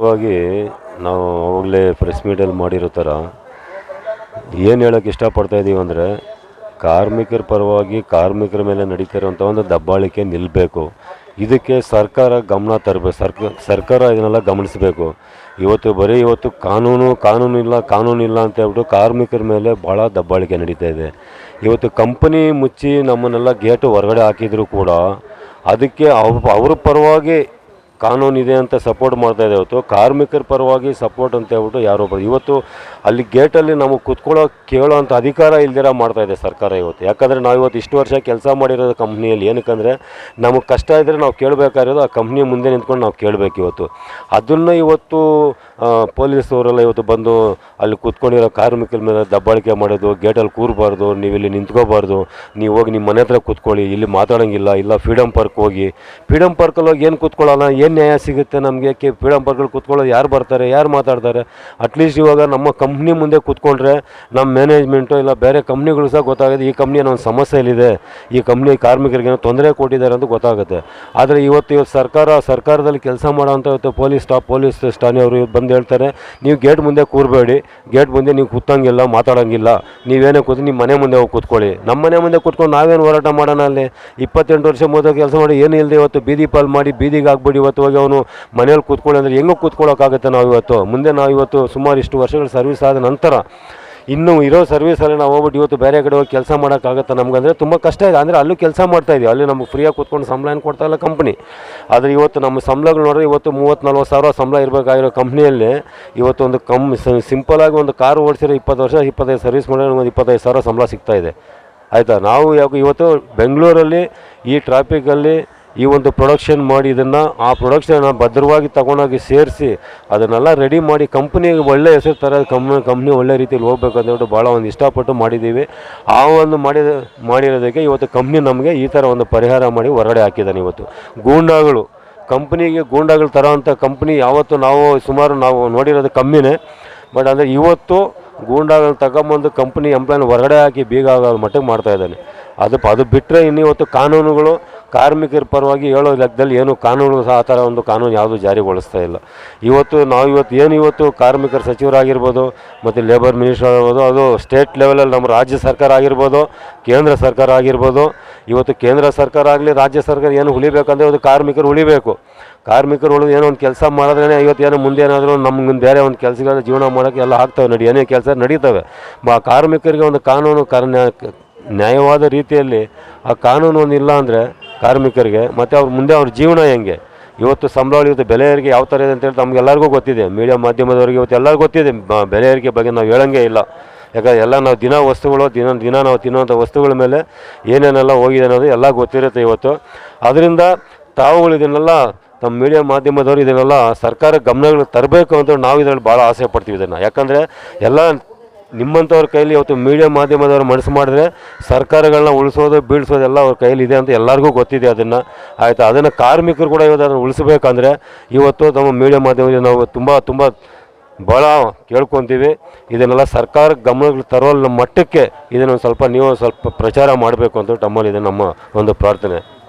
ವಾಗಿ ನಾವು ಅವಾಗಲೇ ಪ್ರೆಸ್ ಮೀಟಲ್ಲಿ ಮಾಡಿರೋ ಥರ ಏನು ಹೇಳೋಕ್ಕೆ ಇಷ್ಟಪಡ್ತಾ ಇದ್ದೀವಿ ಅಂದರೆ ಕಾರ್ಮಿಕರ ಪರವಾಗಿ ಕಾರ್ಮಿಕರ ಮೇಲೆ ನಡೀತಿರುವಂಥ ಒಂದು ದಬ್ಬಾಳಿಕೆ ನಿಲ್ಲಬೇಕು ಇದಕ್ಕೆ ಸರ್ಕಾರ ಗಮನ ತರಬೇಕು ಸರ್ಕ, ಸರ್ಕಾರ ಇದನ್ನೆಲ್ಲ ಗಮನಿಸಬೇಕು. ಇವತ್ತು ಬರೀ ಇವತ್ತು ಕಾನೂನು ಕಾನೂನು ಇಲ್ಲ ಕಾನೂನು ಇಲ್ಲ ಅಂತ ಹೇಳ್ಬಿಟ್ಟು ಕಾರ್ಮಿಕರ ಮೇಲೆ ಭಾಳ ದಬ್ಬಾಳಿಕೆ ನಡೀತಾ ಇದೆ. ಇವತ್ತು ಕಂಪನಿ ಮುಚ್ಚಿ ನಮ್ಮನ್ನೆಲ್ಲ ಗೇಟು ಹೊರಗಡೆ ಹಾಕಿದರೂ ಕೂಡ ಅದಕ್ಕೆ ಅವ್ರ ಅವ್ರ ಪರವಾಗಿ ಕಾನೂನು ಇದೆ ಅಂತ ಸಪೋರ್ಟ್ ಮಾಡ್ತಾ ಇದೆ ಇವತ್ತು ಕಾರ್ಮಿಕರ ಪರವಾಗಿ ಸಪೋರ್ಟ್ ಅಂತ ಹೇಳ್ಬಿಟ್ಟು ಯಾರೋ ಒಬ್ಬರು ಇವತ್ತು ಅಲ್ಲಿ ಗೇಟಲ್ಲಿ ನಮಗೆ ಕೂತ್ಕೊಳ್ಳೋ ಕೇಳೋ ಅಂಥ ಅಧಿಕಾರ ಇಲ್ದಿರ ಮಾಡ್ತಾ ಇದೆ ಸರ್ಕಾರ ಇವತ್ತು. ಯಾಕಂದರೆ ನಾವು ಇವತ್ತು ಇಷ್ಟು ವರ್ಷ ಕೆಲಸ ಮಾಡಿರೋದು ಕಂಪ್ನಿಯಲ್ಲಿ. ಏನಕ್ಕಂದರೆ ನಮಗೆ ಕಷ್ಟ ಇದ್ದರೆ ನಾವು ಕೇಳಬೇಕಾಗಿರೋದು ಆ ಕಂಪ್ನಿ ಮುಂದೆ ನಿಂತ್ಕೊಂಡು ನಾವು ಕೇಳಬೇಕು ಇವತ್ತು. ಅದನ್ನು ಇವತ್ತು ಪೊಲೀಸವರೆಲ್ಲ ಇವತ್ತು ಬಂದು ಅಲ್ಲಿ ಕೂತ್ಕೊಂಡಿರೋ ಕಾರ್ಮಿಕರ ಮೇಲೆ ದಬ್ಬಾಳಿಕೆ ಮಾಡೋದು, ಗೇಟಲ್ಲಿ ಕೂರಬಾರ್ದು ನೀವು ಇಲ್ಲಿ ನಿಂತ್ಕೋಬಾರ್ದು, ನೀವು ಹೋಗಿ ನಿಮ್ಮ ಮನೆ ಹತ್ರ ಕೂತ್ಕೊಳ್ಳಿ, ಇಲ್ಲಿ ಮಾತಾಡೋಂಗಿಲ್ಲ, ಇಲ್ಲ ಫ್ರೀಡಮ್ ಪಾರ್ಕ್ ಹೋಗಿ. ಫ್ರೀಡಮ್ ಪಾರ್ಕಲ್ಲಿ ಹೋಗಿ ಏನು ಕೂತ್ಕೊಳ್ಳೋಣ ಏನು ನ್ಯಾಯ ಸಿಗುತ್ತೆ? ನಮಗೆ ಕೆ ಪಾರ್ಕಲ್ಲಿ ಕೂತ್ಕೊಳ್ಳೋದು ಯಾರು ಬರ್ತಾರೆ? ಯಾರು ಮಾತಾಡ್ತಾರೆ? ಅಟ್ಲೀಸ್ಟ್ ಇವಾಗ ನಮ್ಮ ಕಂಪ್ನಿ ಮುಂದೆ ಕೂತ್ಕೊಂಡ್ರೆ ನಮ್ಮ ಮ್ಯಾನೇಜ್ಮೆಂಟು ಇಲ್ಲ ಬೇರೆ ಕಂಪ್ನಿಗಳು ಸಹ ಗೊತ್ತಾಗುತ್ತೆ, ಈ ಕಂಪ್ನಿ ಒಂದು ಸಮಸ್ಯೆಯಲ್ಲಿದೆ. ಈ ಕಂಪ್ನಿ ಕಾರ್ಮಿಕರಿಗೆ ಏನೋ ತೊಂದರೆ ಕೊಟ್ಟಿದ್ದಾರೆ ಅಂತ ಗೊತ್ತಾಗುತ್ತೆ. ಆದರೆ ಇವತ್ತು ಇವತ್ತು ಸರ್ಕಾರ, ಸರ್ಕಾರದಲ್ಲಿ ಕೆಲಸ ಮಾಡೋವಂಥ ಇವತ್ತು ಪೊಲೀಸ್ ಸ್ಟಾಫ್, ಪೊಲೀಸ್ ಠಾಣೆಯವರು ಬಂದು ಹೇಳ್ತಾರೆ, ನೀವು ಗೇಟ್ ಮುಂದೆ ಕೂರಬೇಡಿ, ಗೇಟ್ ಮುಂದೆ ನೀವು ಕೂತಂಗಿಲ್ಲ, ಮಾತಾಡೋಂಗಿಲ್ಲ. ನೀವೇನೇ ಕೂತು, ನಿಮ್ಮ ಮನೆ ಮುಂದೆ ಹೋಗಿ ಕೂತ್ಕೊಳ್ಳಿ. ನಮ್ಮ ಮನೆ ಮುಂದೆ ಕೂತ್ಕೊಂಡು ನಾವೇನು ಹೋರಾಟ ಮಾಡೋಣ ಅಲ್ಲಿ? ಇಪ್ಪತ್ತೆಂಟು ವರ್ಷ ಮೊದಲು ಕೆಲಸ ಮಾಡಿ, ಏನು ಇಲ್ಲದೆ ಇವತ್ತು ಬೀದಿ ಪಾಲ್ ಮಾಡಿ, ಬೀದಿಗೆ ಆಗ್ಬಿಡಿ ಇವತ್ತು. ಹೋಗಿ ಅವನು ಮನೇಲಿ ಕೂತ್ಕೊಳ್ಳಿ ಅಂದರೆ ಹೆಂಗೆ ಕೂತ್ಕೊಳ್ಳೋಕ್ಕಾಗುತ್ತೆ ನಾವು ಇವತ್ತು ಮುಂದೆ ನಾವು ಇವತ್ತು ಸುಮಾರು ಇಷ್ಟು ವರ್ಷಗಳ ಸರ್ವಿಸ್ ಆದ ನಂತರ ಇನ್ನು ಇರೋ ಸರ್ವಿಸಲ್ಲಿ ನಾವು ಹೋಗ್ಬಿಟ್ಟು ಇವತ್ತು ಬೇರೆ ಕಡೆ ಹೋಗಿ ಕೆಲಸ ಮಾಡೋಕ್ಕಾಗತ್ತೆ ನಮಗಂದರೆ ತುಂಬ ಕಷ್ಟ ಇದೆ. ಅಂದರೆ ಅಲ್ಲೂ ಕೆಲಸ ಮಾಡ್ತಾ ಇದೀವಿ. ಅಲ್ಲಿ ನಮಗೆ ಫ್ರೀಯಾಗಿ ಕೂತ್ಕೊಂಡು ಸಂಬಳ ಏನು ಕೊಡ್ತಾ ಇಲ್ಲ ಕಂಪ್ನಿ ಆದರೆ ಇವತ್ತು ನಮ್ಮ ಸಂಬಳಗಳು ನೋಡಿದ್ರೆ ಇವತ್ತು ಮೂವತ್ತು ನಲ್ವತ್ತು ಸಾವಿರ ಸಂಬಳ ಇರಬೇಕಾಗಿರೋ ಕಂಪ್ನಿಯಲ್ಲಿ ಇವತ್ತು ಒಂದು ಕಮ್ ಸಿಂಪಲಾಗಿ ಒಂದು ಕಾರು ಓಡಿಸಿರೋ ಇಪ್ಪತ್ತು ವರ್ಷ, ಇಪ್ಪತ್ತೈದು ಸರ್ವಿಸ್ ಮಾಡಿದ್ರೆ ಒಂದು ಇಪ್ಪತ್ತೈದು ಸಾವಿರ ಸಂಬಳ ಸಿಗ್ತಾಯಿದೆ ಆಯಿತಾ? ನಾವು ಯಾಕೆ ಇವತ್ತು ಬೆಂಗಳೂರಲ್ಲಿ ಈ ಟ್ರಾಫಿಕಲ್ಲಿ ಈ ಒಂದು ಪ್ರೊಡಕ್ಷನ್ ಮಾಡಿ ಇದನ್ನು, ಆ ಪ್ರೊಡಕ್ಷನ್ನ ಭದ್ರವಾಗಿ ತಗೊಂಡೋಗಿ ಸೇರಿಸಿ, ಅದನ್ನೆಲ್ಲ ರೆಡಿ ಮಾಡಿ ಕಂಪ್ನಿಗೆ ಒಳ್ಳೆ ಹೆಸರು ಥರ ಕಂಪ್ನಿ ಕಂಪ್ನಿ ಒಳ್ಳೆ ರೀತಿಯಲ್ಲಿ ಹೋಗ್ಬೇಕು ಅಂತ ಹೇಳ್ಬಿಟ್ಟು ಭಾಳ ಒಂದು ಇಷ್ಟಪಟ್ಟು ಮಾಡಿದ್ದೀವಿ. ಆ ಒಂದು ಮಾಡಿದ, ಮಾಡಿರೋದಕ್ಕೆ ಇವತ್ತು ಕಂಪ್ನಿ ನಮಗೆ ಈ ಥರ ಒಂದು ಪರಿಹಾರ ಮಾಡಿ ಹೊರಗಡೆ ಹಾಕಿದ್ದಾನೆ ಇವತ್ತು. ಗೂಂಡಾಗಳು ಕಂಪ್ನಿಗೆ ಗೂಂಡಾಗಳು ತರೋವಂಥ ಕಂಪ್ನಿ ಯಾವತ್ತು ನಾವು ಸುಮಾರು ನಾವು ನೋಡಿರೋದು ಕಮ್ಮಿನೇ. ಬಟ್ ಅಂದರೆ ಇವತ್ತು ಗೂಂಡಾಗಳು ತಗೊಂಬಂದು ಕಂಪ್ನಿ ಎಂಪ್ಲಾಯ್ನ ಹೊರಗಡೆ ಹಾಕಿ ಬೀಗ ಆಗೋ ಮಟ್ಟಿಗೆ ಮಾಡ್ತಾ ಇದ್ದಾನೆ. ಅದು ಅದು ಬಿಟ್ಟರೆ ಇನ್ನು ಇವತ್ತು ಕಾನೂನುಗಳು ಕಾರ್ಮಿಕರ ಪರವಾಗಿ ಹೇಳೋ ಲೆಕ್ಕದಲ್ಲಿ ಏನು ಕಾನೂನು ಸಹ ಆ ಥರ ಒಂದು ಕಾನೂನು ಯಾವುದು ಜಾರಿಗೊಳಿಸ್ತಾ ಇಲ್ಲ. ಇವತ್ತು ನಾವು ಇವತ್ತು ಏನು ಇವತ್ತು ಕಾರ್ಮಿಕರ ಸಚಿವರಾಗಿರ್ಬೋದು, ಮತ್ತು ಲೇಬರ್ ಮಿನಿಸ್ಟರ್ ಆಗಿರ್ಬೋದು, ಅದು ಸ್ಟೇಟ್ ಲೆವೆಲಲ್ಲಿ ನಮ್ಮ ರಾಜ್ಯ ಸರ್ಕಾರ ಆಗಿರ್ಬೋದು, ಕೇಂದ್ರ ಸರ್ಕಾರ ಆಗಿರ್ಬೋದು, ಇವತ್ತು ಕೇಂದ್ರ ಸರ್ಕಾರ ಆಗಲಿ ರಾಜ್ಯ ಸರ್ಕಾರ ಏನು ಉಳಿಬೇಕಂದ್ರೆ ಅದು ಕಾರ್ಮಿಕರು ಉಳಿಬೇಕು. ಕಾರ್ಮಿಕರು ಉಳಿದು ಏನೋ ಒಂದು ಕೆಲಸ ಮಾಡಿದ್ರೆ ಇವತ್ತು ಏನೋ ಮುಂದೆ ಏನಾದರೂ ನಮ್ಗೆ ಬೇರೆ ಒಂದು ಕೆಲಸಗಳ ಜೀವನ ಮಾಡೋಕ್ಕೆ ಎಲ್ಲ ಆಗ್ತವೆ, ನಡಿ ಏನೇ ಕೆಲಸ ನಡೀತವೆ. ಆ ಕಾರ್ಮಿಕರಿಗೆ ಒಂದು ಕಾನೂನು ನ್ಯಾಯವಾದ ರೀತಿಯಲ್ಲಿ ಆ ಕಾನೂನು ಒಂದು ಇಲ್ಲ ಅಂದರೆ ಕಾರ್ಮಿಕರಿಗೆ, ಮತ್ತು ಅವ್ರ ಮುಂದೆ ಅವ್ರ ಜೀವನ ಹೆಂಗೆ? ಇವತ್ತು ಸಂಬಳ ಇವತ್ತು ಬೆಲೆ ಏರಿಕೆ ಯಾವ ಥರ ಇದೆ ಅಂತೇಳಿ ನಮಗೆಲ್ಲರಿಗೂ ಗೊತ್ತಿದೆ. ಮೀಡಿಯಾ ಮಾಧ್ಯಮದವರಿಗೆ ಇವತ್ತು ಎಲ್ಲರಿಗೂ ಗೊತ್ತಿದೆ. ಬೆಲೆ ಏರಿಕೆ ಬಗ್ಗೆ ನಾವು ಹೇಳಂಗೆ ಇಲ್ಲ. ಯಾಕಂದ್ರೆ ಎಲ್ಲ ನಾವು ದಿನ ವಸ್ತುಗಳು, ದಿನ ದಿನ ನಾವು ತಿನ್ನುವಂಥ ವಸ್ತುಗಳ ಮೇಲೆ ಏನೇನೆಲ್ಲ ಹೋಗಿದೆ ಅನ್ನೋದು ಎಲ್ಲ ಗೊತ್ತಿರುತ್ತೆ ಇವತ್ತು. ಅದರಿಂದ ತಾವುಗಳು ಇದನ್ನೆಲ್ಲ, ತಮ್ಮ ಮೀಡಿಯಾ ಮಾಧ್ಯಮದವರು ಇದನ್ನೆಲ್ಲ ಸರ್ಕಾರ ಗಮನಗಳು ತರಬೇಕು ಅಂತ ನಾವು ಇದರಲ್ಲಿ ಭಾಳ ಆಸೆ ಪಡ್ತೀವಿ ಇದನ್ನು. ಯಾಕಂದರೆ ಎಲ್ಲ ನಿಮ್ಮಂಥವ್ರ ಕೈಲಿ ಇವತ್ತು ಮೀಡಿಯಾ ಮಾಧ್ಯಮದವ್ರು ಮನಸ್ಸು ಮಾಡಿದ್ರೆ ಸರ್ಕಾರಗಳನ್ನ ಉಳಿಸೋದು ಬೀಳಿಸೋದು ಎಲ್ಲ ಅವ್ರ ಕೈಲಿ ಇದೆ ಅಂತ ಎಲ್ಲರಿಗೂ ಗೊತ್ತಿದೆ ಅದನ್ನು. ಆಯಿತಾ? ಅದನ್ನು ಕಾರ್ಮಿಕರು ಕೂಡ ಇವತ್ತು ಅದನ್ನು ಉಳಿಸ್ಬೇಕಂದ್ರೆ ಇವತ್ತು ನಮ್ಮ ಮೀಡಿಯಾ ಮಾಧ್ಯಮದಿಂದ ನಾವು ತುಂಬ ತುಂಬ ಭಾಳ ಕೇಳ್ಕೊತೀವಿ. ಇದನ್ನೆಲ್ಲ ಸರ್ಕಾರ ಗಮನಗಳು ತರೋ ಮಟ್ಟಕ್ಕೆ ಇದನ್ನು ಸ್ವಲ್ಪ ನೀವು ಸ್ವಲ್ಪ ಪ್ರಚಾರ ಮಾಡಬೇಕು ಅಂತ ನಮ್ಮಲ್ಲಿ ಇದೆ ನಮ್ಮ ಒಂದು ಪ್ರಾರ್ಥನೆ.